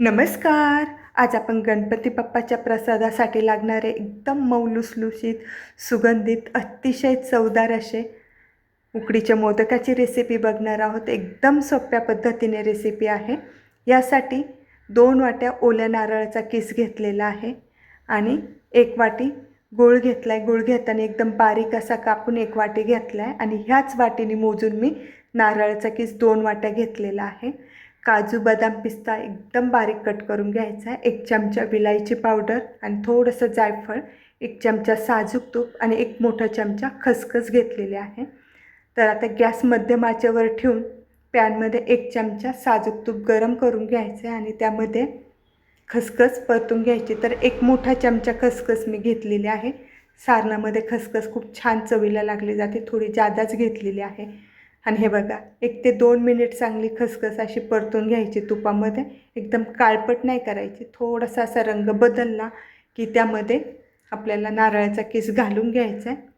नमस्कार. आज आपण गणपती बाप्पाच्या प्रसादासाठी लागणारे एकदम मौलुसलुशीत सुगंधित अतिशय चवदार असे उकडीच्या मोदकाची रेसिपी बघणार आहोत. एकदम सोप्या पद्धतीने रेसिपी आहे. यासाठी दोन वाट्या ओल्या नारळाचा किस घेतलेला आहे आणि एक वाटी गूळ घेतला आहे गूळ घेताना एकदम बारीक असा कापून एक वाटी घेतला आहे आणि ह्याच वाटीने मोजून मी नारळाचा किस दोन वाट्या घेतलेला आहे. काजू बदाम पिस्ता एकदम बारीक कट करून घ्यायचा. आहे एक चमचा विलायची पावडर आणि थोडंसं जायफळ एक चमचा साजूक तूप आणि एक मोठा चमचा खसखस घेतलेले आहे. तर आता गॅस मध्यमाच्यावर ठेवून पॅनमध्ये एक चमचा साजूक तूप गरम करून घ्यायचं आहे आणि त्यामध्ये खसखस परतून घ्यायची. तर एक मोठा चमचा खसखस मी घेतलेली आहे. सारणामध्ये खसखस खूप छान चवीला लागली जाते. थोडी जादाच घेतलेली आहे. आणि हे बघा एक ते दोन मिनिट चांगली खसखस अशी परतून घ्यायची तुपामध्ये. एकदम काळपट नाही करायची. थोडासा असा रंग बदलला की त्यामध्ये आपल्याला नारळाचा किस घालून घ्यायचा आहे.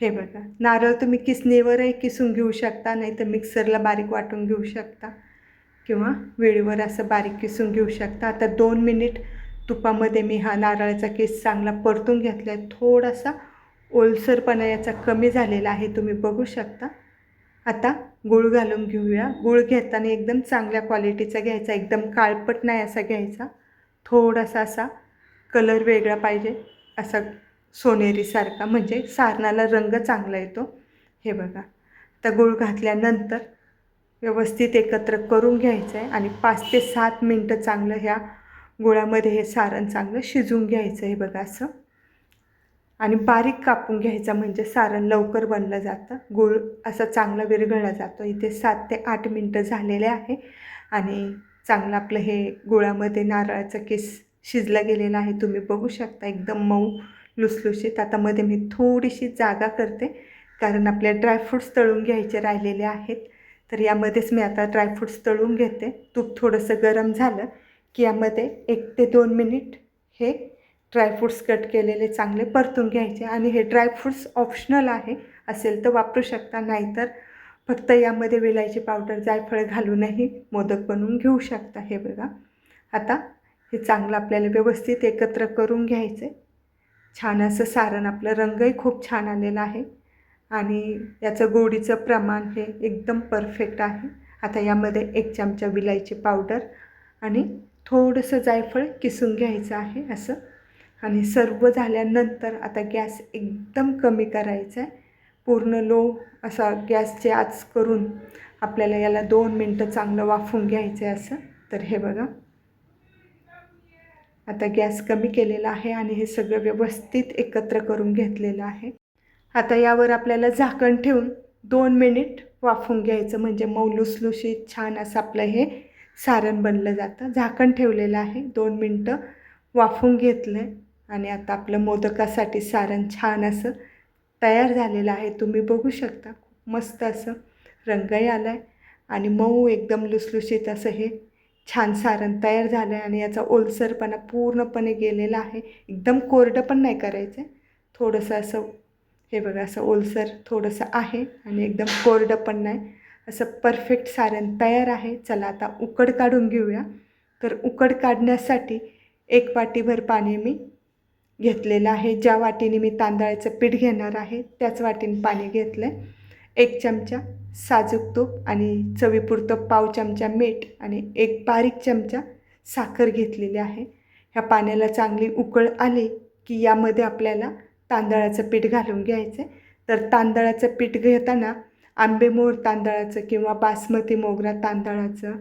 हे बघा नारळ तुम्ही किसणीवरही किसून घेऊ शकता नाही तर मिक्सरला बारीक वाटून घेऊ शकता किंवा वेळेवर असं बारीक किसून घेऊ शकता. आता दोन मिनिट तुपामध्ये मी हा नारळाचा केस चांगला परतून घेतला आहे थोडासा ओलसरपणा याचा कमी झालेला आहे तुम्ही बघू शकता. आता गूळ घालून घेऊया. गूळ घेताना एकदम चांगल्या क्वालिटीचा घ्यायचा एकदम काळपट नाही असा घ्यायचा. थोडासा असा कलर वेगळा पाहिजे असा सोनेरीसारखा. म्हणजे सारणाला रंग चांगला येतो. हे बघा. आता गूळ घातल्यानंतर व्यवस्थित एकत्र करून घ्यायचं आहे आणि पाच ते सात मिनटं चांगलं ह्या गुळामध्ये हे सारण चांगलं शिजवून घ्यायचं आहे बघा असं. आणि बारीक कापून घ्यायचा म्हणजे सारण लवकर बनलं जातं. गूळ असा चांगला विरघळला जातो. इथे सात ते आठ मिनटं झालेले आहे. आणि चांगलं आपलं हे गुळामध्ये नारळाचं केस शिजला गेलेला आहे. तुम्ही बघू शकता एकदम मऊ लुसलुशीत. आता मध्ये मी थोडीशी जागा करते. कारण आपले ड्रायफ्रूट्स तळून घ्यायचे राहिलेले आहेत. तर यामध्येच मी आता ड्रायफ्रूट्स तळून घेते. तूप थोडंसं गरम झालं की यामध्ये एक ते दोन मिनिट हे ड्रायफ्रूट्स कट केलेले चांगले परतून घ्यायचे आणि हे ड्रायफ्रूट्स ऑप्शनल आहे असेल तर वापरू शकता. नाहीतर फक्त यामध्ये वेलायची पावडर जायफळ घालूनही मोदक बनवून घेऊ शकता. हे बघा. आता हे चांगलं आपल्याला व्यवस्थित एकत्र करून घ्यायचं छान असं सारण आपलं रंगही खूप छान आलेलं आहे. आणि याचं गोडीचं प्रमाण हे एकदम परफेक्ट आहे. आता यामध्ये एक चमचा विलायची पावडर आणि थोडंसं जायफळ किसून घ्यायचं आहे असं. आणि सर्व झाल्यानंतर आता गॅस एकदम कमी करायचा आहे. पूर्ण लो असा गॅसचे आच करून आपल्याला याला दोन मिनटं चांगलं वाफून घ्यायचं आहे असं. तर हे बघा. आता गॅस कमी केलेला आहे आणि हे सगळं व्यवस्थित एकत्र करून घेतलेलं आहे. आता यावर आपल्याला झाकण ठेवून दोन मिनिट वाफून घ्यायचं. म्हणजे मौलुसलुशीत छान असं आपलं हे सारण बनलं जातं. झाकण ठेवलेलं आहे. दोन मिनटं वाफून घेतलं आहे आणि आता आपलं मोदकासाठी सारण छान असं तयार झालेलं आहे. तुम्ही बघू शकता खूप मस्त असं रंगही आला आहे आणि मऊ एकदम लुसलुशीत असं हे छान सारण तयार झालं आहे आणि याचा ओलसरपणा पूर्णपणे गेलेला आहे. एकदम कोरडं पण नाही करायचं आहे थोडंसं असं हे बघा असं ओलसर थोडंसं आहे आणि एकदम कोरडं पण नाही. असं परफेक्ट सारण तयार आहे. चला आता उकड काढून घेऊया. तर उकड काढण्यासाठी एक वाटीभर पाणी मी घेतलेलं आहे. ज्या वाटीने मी तांदळाचं पीठ घेणार आहे त्याच वाटीने पाणी घेतलं आहे एक चमचा साजूक तूप आणि चवीपुरतं पाव चमचा मीठ आणि एक बारीक चमचा साखर घेतलेली आहे. ह्या पाण्याला चांगली उकळ आली की यामध्ये आपल्याला तांदळाचं पीठ घालून घ्यायचं आहे तर तांदळाचं पीठ घेताना आंबेमोर तांदळाचं किंवा बासमती मोगरा तांदळाचं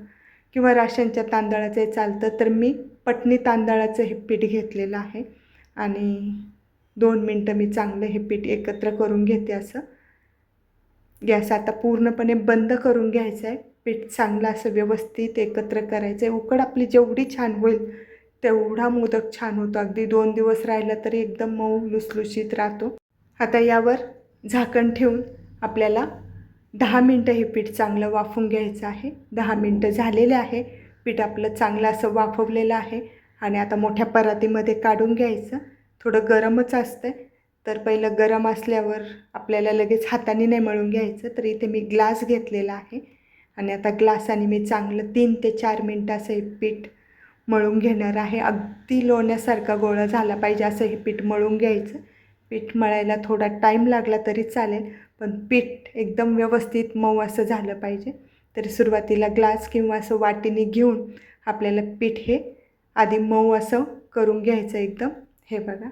किंवा राशनच्या तांदळाचं हे चालतं तर मी पटणी तांदळाचं हे पीठ घेतलेलं आहे. आणि दोन मिनटं मी चांगलं हे पीठ एकत्र करून घेते असं. गॅस आता पूर्णपणे बंद करून घ्यायचं आहे. पीठ चांगलं असं व्यवस्थित एकत्र करायचं आहे. उकड आपली जेवढी छान होईल तेवढा मोदक छान होतो. अगदी दोन दिवस राहिला तरी एकदम मऊ लुसलुशीत राहतो. आता यावर झाकण ठेवून आपल्याला दहा मिनटं हे पीठ चांगलं वाफून घ्यायचं आहे. दहा मिनटं झालेले आहे. पीठ आपलं चांगलं असं वाफवलेलं आहे. आणि आता मोठ्या परातीमध्ये काढून घ्यायचं. थोडं गरमच असतं तर पहिलं गरम असल्यावर आपल्याला लगेच हाताने नाही मळून घ्यायचं. तर इथे मी ग्लास घेतलेला आहे. आणि आता ग्लासाने मी चांगलं तीन ते चार मिनटं असं हे पीठ मळून घेणार आहे. अगदी लोण्यासारखा गोळा झाला पाहिजे असं हे पीठ मळून घ्यायचं. पीठ मळायला थोडा टाईम लागला तरी चालेल. पण पीठ एकदम व्यवस्थित मऊ असं झालं पाहिजे. तर सुरुवातीला ग्लास किंवा असं वाटीने घेऊन आपल्याला पीठ हे आधी मऊ असं करून घ्यायचं एकदम. हे बघा.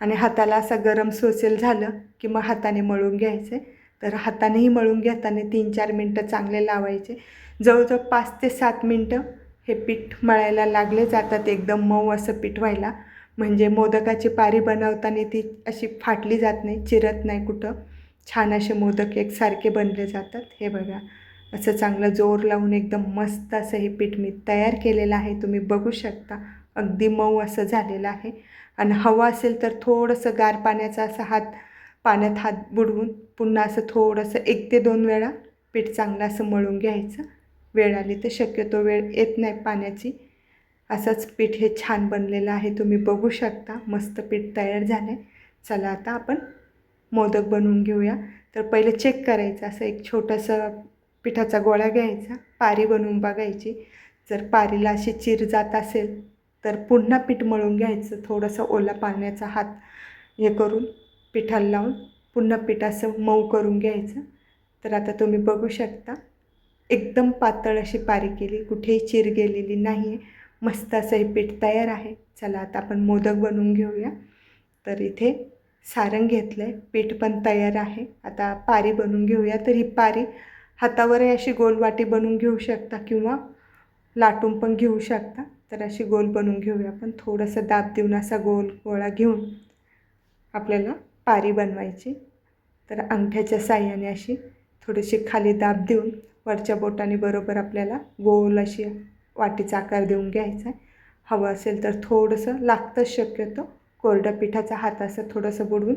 आणि हाताला असं गरम सोसेल झालं की मग हाताने मळून घ्यायचे. तर हातानेही मळून घेताना तीन चार मिनटं चांगले लावायचे. जवळजवळ पाच ते सात मिनटं हे पीठ मळायला लागले. जातात एकदम मऊ असं पीठ व्हायला. म्हणजे मोदकाची पारी बनवताना ती अशी फाटली जात नाही चिरत नाही कुठं. छान असे मोदक एकसारखे बनले जातात. हे बघा. असं चांगलं जोर लावून एकदम मस्त असं हे पीठ मी तयार केलेलं आहे. तुम्ही बघू शकता. अगदी मऊ असं झालेलं आहे. आणि हवा असेल तर थोडंसं गार पाण्याचा असा हात पाण्यात हात बुडवून पुन्हा असं थोडंसं एक ते दोन वेळा पीठ चांगलं असं मळून घ्यायचं. वेळ आली तर शक्यतो वेळ येत नाही पाण्याची. असंच पीठ हे छान बनलेलं आहे. तुम्ही बघू शकता. मस्त पीठ तयार झालं आहे चला आता आपण मोदक बनवून घेऊया. तर पहिले चेक करायचं. असं एक छोटंसं पिठाचा गोळा घ्यायचा पारी बनवून बघायची. जर पारीला अशी चीर जात असेल तर पुन्हा पीठ मळून घ्यायचं थोडंसं ओला पाण्याचा हात हे करून पिठाला लावून पुन्हा पीठ असं मऊ करून घ्यायचं. तर आता तुम्ही बघू शकता एकदम पातळ अशी पारी केली कुठेही चीर गेलेली नाही आहे मस्त असं हे पीठ तयार आहे. चला आता आपण मोदक बनवून घेऊया. तर इथे सारंग घेतलं आहे पीठ पण तयार आहे. आता पारी बनवून घेऊया. तर ही पारी हातावरही अशी गोल वाटी बनवून घेऊ शकता किंवा लाटून पण घेऊ शकता. तर अशी गोल बनवून घेऊया आपण. थोडंसं दाब देऊन असा गोल गोळा घेऊन आपल्याला पारी बनवायची. तर अंगठ्याच्या साह्याने अशी थोडीशी खाली दाब देऊन वरच्या बोटाने बरोबर आपल्याला गोल अशी वाटीचा आकार देऊन घ्यायचा आहे. हवं असेल तर थोडंसं लागतंच शक्यतो. कोरड्या पिठाचा हात असं थोडंसं बुडवून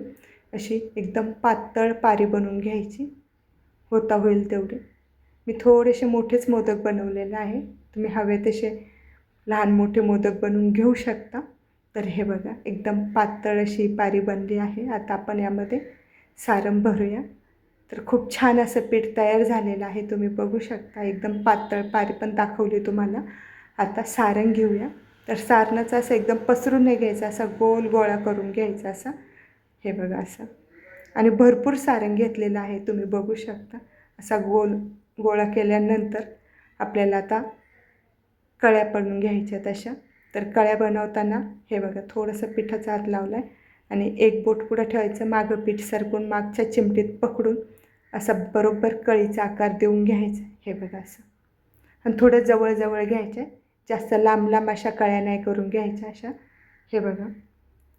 अशी एकदम पातळ पारी बनवून घ्यायची. होता होईल तेवढे. मी थोडेसे मोठेच मोदक बनवलेले आहे. तुम्ही हवे तसे लहान मोठे मोदक बनवून घेऊ शकता. तर हे बघा एकदम पातळ अशी पारी बनली आहे. आता आपण यामध्ये सारम भरूया. तर खूप छान असं पीठ तयार झालेलं आहे. तुम्ही बघू शकता एकदम पातळ पारी पण दाखवली तुम्हाला. आता सारण घेऊया. तर सारणाचं असं एकदम पसरून नाही घ्यायचा असा गोल गोळा करून घ्यायचा असा. हे बघा असं. आणि भरपूर सारण घेतलेलं आहे तुम्ही बघू शकता. असा गोल गोळा केल्यानंतर आपल्याला आता कळ्या पडून घ्यायच्या तशा तर कळ्या बनवताना हे बघा थोडंसं पिठाचा हात लावला आहे आणि एक बोट पुढं ठेवायचं मागं पीठ सरकून मागच्या चिमटीत पकडून असा बरोबर कळीचा आकार देऊन घ्यायचा. हे बघा असं. आणि थोडं जवळजवळ घ्यायचं आहे. जास्त लांब लांब अशा कळ्या नाही करून घ्यायच्या अशा. हे बघा.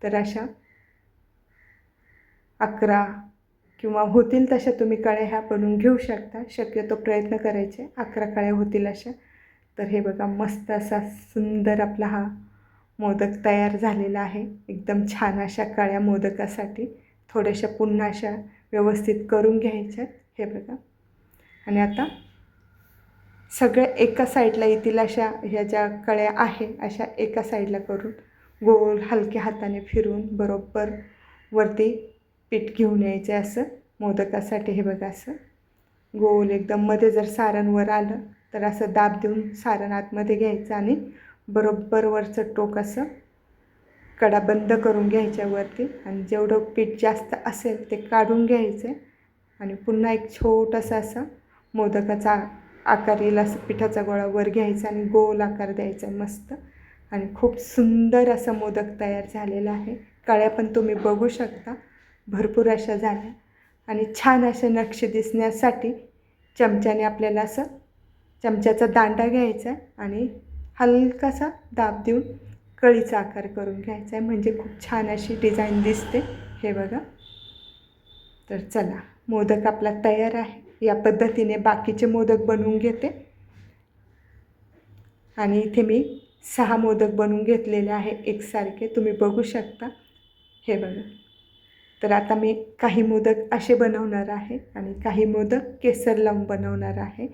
तर अशा अकरा किंवा होतील तशा तुम्ही कळ्या ह्या बनवून घेऊ शकता. शक्यतो प्रयत्न करायचे. अकरा कळ्या होतील अशा. तर हे बघा मस्त असा सुंदर आपला हा मोदक तयार झालेला आहे. एकदम छान अशा काळ्या मोदकासाठी. थोड्याशा पुन्हा अशा व्यवस्थित करून घ्यायच्यात. हे बघा. आणि आता सगळ्या एका साईडला येतील अशा ह्या ज्या कळ्या आहे अशा एका साईडला करून गोल हलक्या हाताने फिरून बरोबर वरती पीठ घेऊन यायचं आहे असं मोदकासाठी हे बघा असं. गोल एकदम मध्ये जर सारण वर आलं तर असं दाब देऊन सारण आतमध्ये घ्यायचं आणि बरोबर वरचं टोक असं कडा बंद करून घ्यायच्यावरती आणि जेवढं पीठ जास्त असेल ते काढून घ्यायचं आणि पुन्हा एक छोटासा असा मोदकाचा आकार येईल असं पिठाचा गोळा वर घ्यायचा आणि गोल आकार द्यायचा मस्त. आणि खूप सुंदर असा मोदक तयार झालेला आहे. काळ्या पण तुम्ही बघू शकता. भरपूर अशा झाल्या. आणि छान असे नक्षी दिसण्यासाठी चमच्याने आपल्याला असं चमच्याचा दांडा घ्यायचा आहे आणि हलकासा दाब देऊन कळीचा आकार करून घ्यायचा आहे. म्हणजे खूप छान अशी डिझाईन दिसते. हे बघा. तर चला मोदक आपला तयार आहे. या पद्धतीने बाकीचे मोदक बनवून घेते. आणि इथे मी सहा मोदक बनवून घेतलेले आहे एकसारखे. तुम्ही बघू शकता. हे बघा. तर आता मी काही मोदक असे बनवणार आहे आणि काही मोदक केसर लावून बनवणार आहे.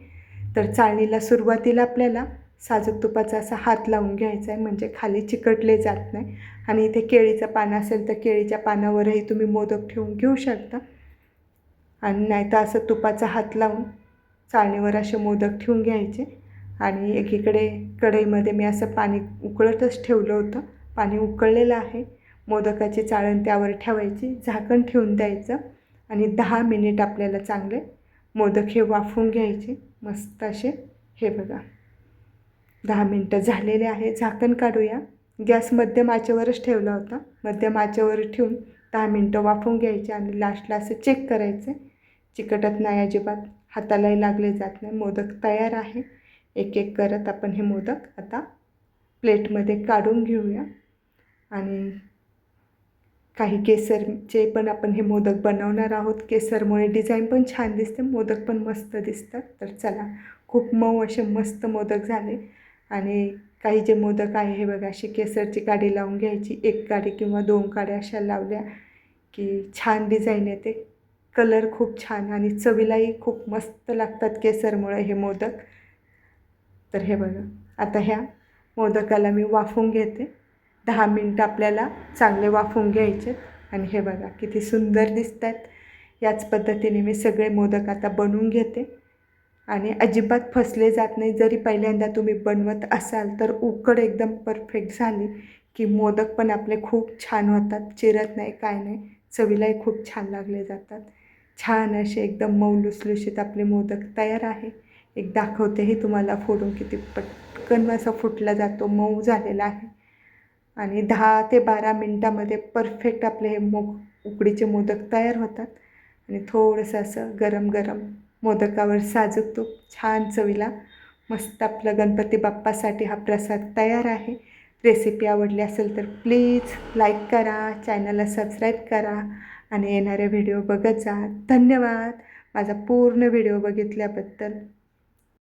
तर चाळणीला सुरुवातीला आपल्याला साजूक तुपाचा असा हात लावून घ्यायचा आहे म्हणजे खाली चिकटले जात नाही. आणि इथे केळीचं पानं असेल तर केळीच्या पानावरही तुम्ही मोदक ठेवून घेऊ शकता. आणि नाही तर असं तुपाचा हात लावून चाळणीवर असे मोदक ठेवून घ्यायचे. आणि एकीकडे कढईमध्ये मी असं पाणी उकळतच ठेवलं होतं. पाणी उकळलेलं आहे. मोदकाची चाळण त्यावर ठेवायची झाकण ठेवून द्यायचं आणि दहा मिनिट आपल्याला चांगले मोदक हे वाफवून घ्यायचे. मस्त असे. हे बघा. दहा मिनटं झालेले आहे. झाकण काढूया. गॅस मध्यम आचेवरच ठेवला होता. मध्यम आचेवर ठेवून दहा मिनटं वाफवून घ्यायचे आणि लास्टला असं चेक करायचे. चिकटत नाही अजिबात. हातालाही लागले जात नाही. मोदक तयार आहे. एक एक करत आपण हे मोदक आता प्लेटमध्ये काढून घेऊया. आणि काही केसरचे पण आपण हे मोदक बनवणार आहोत. केसरमुळे डिझाईन पण छान दिसते मोदक पण मस्त दिसतात. तर चला खूप मऊ असे मस्त मोदक झाले. आणि काही जे मोदक आहे हे बघा अशी केसरची काडी लावून घ्यायची. एक काडी किंवा दोन काड्या अशा लावल्या की छान डिझाईन येते. कलर खूप छान आणि चवीलाही खूप मस्त लागतात केसरमुळे हे मोदक. तर हे बघा आता ह्या मोदकाला मी वाफवून घेते. दहा मिनटं आपल्याला चांगले वाफवून घ्यायचे. आणि हे बघा किती सुंदर दिसत आहेत याच पद्धतीने मी सगळे मोदक आता बनवून घेते. आणि अजिबात फसले जात नाही. जरी पहिल्यांदा तुम्ही बनवत असाल तर उकड एकदम परफेक्ट झाली की मोदक पण आपले खूप छान होतात. चिरत नाही काय नाही. चवीलाही खूप छान लागले जातात. छान असे एकदम मऊ लुसलुशीत आपले मोदक तयार आहे. एक दाखवते हे तुम्हाला फोडून किती पटकन असा फुटला जातो. मऊ झालेला आहे. आणि दहा ते बारा मिनटामध्ये परफेक्ट आपले हे मो उकडीचे मोदक तयार होतात. आणि थोडंसं असं गरम गरम मोदकावर साजूक तूप छान चवीला मस्त आपलं गणपती बाप्पासाठी हा प्रसाद तयार आहे. रेसिपी आवडली असेल तर प्लीज लाईक करा चॅनलला सबस्क्राईब करा आणि येणारे व्हिडिओ बघत जा. धन्यवाद. माझा पूर्ण व्हिडिओ बघितल्याबद्दल